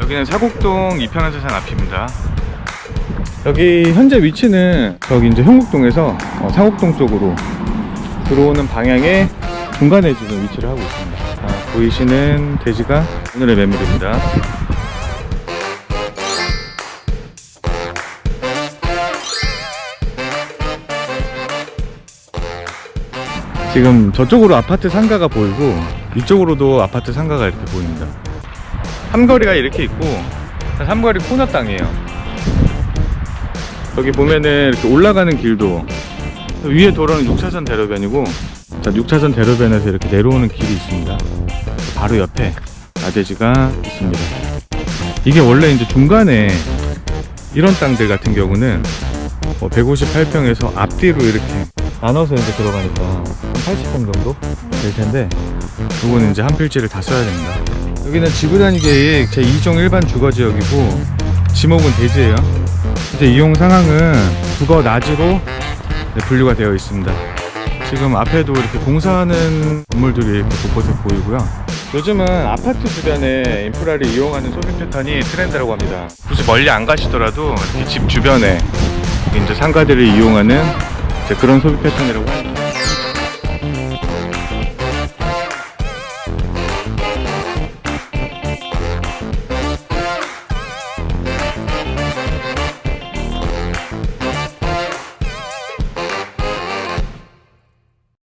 여기는 사곡동 이편한세상 앞입니다. 여기 현재 위치는 저기 이제 형곡동에서 어, 사곡동 쪽으로 들어오는 방향의 중간에 지금 위치를 하고 있습니다. 아, 보이시는 대지가 오늘의 매물입니다. 지금 저쪽으로 아파트 상가가 보이고 이쪽으로도 아파트 상가가 이렇게 보입니다. 삼거리가 이렇게 있고 삼거리 코너 땅이에요. 여기 보면은 이렇게 올라가는 길도 위에 도로는 6차선 대로변이고 자 6차선 대로변에서 이렇게 내려오는 길이 있습니다. 바로 옆에 나대지가 있습니다. 이게 원래 이제 중간에 이런 땅들 같은 경우는 뭐 158평에서 앞뒤로 이렇게 나눠서 이제 들어가니까 한 80평 정도 될 텐데 요거는 이제 한 필지를 다 써야 됩니다. 여기는 지구단위 계획 제 2종 일반 주거 지역이고 지목은 대지예요. 이제 이용 상황은 주거 낮으로 네, 분류가 되어 있습니다. 지금 앞에도 이렇게 공사하는 건물들이 곳곳에 보이고요. 요즘은 아파트 주변에 인프라를 이용하는 소비 패턴이 트렌드라고 합니다. 굳이 멀리 안 가시더라도 집 주변에 이제 상가들을 이용하는 이제 그런 소비 패턴이라고 합니다.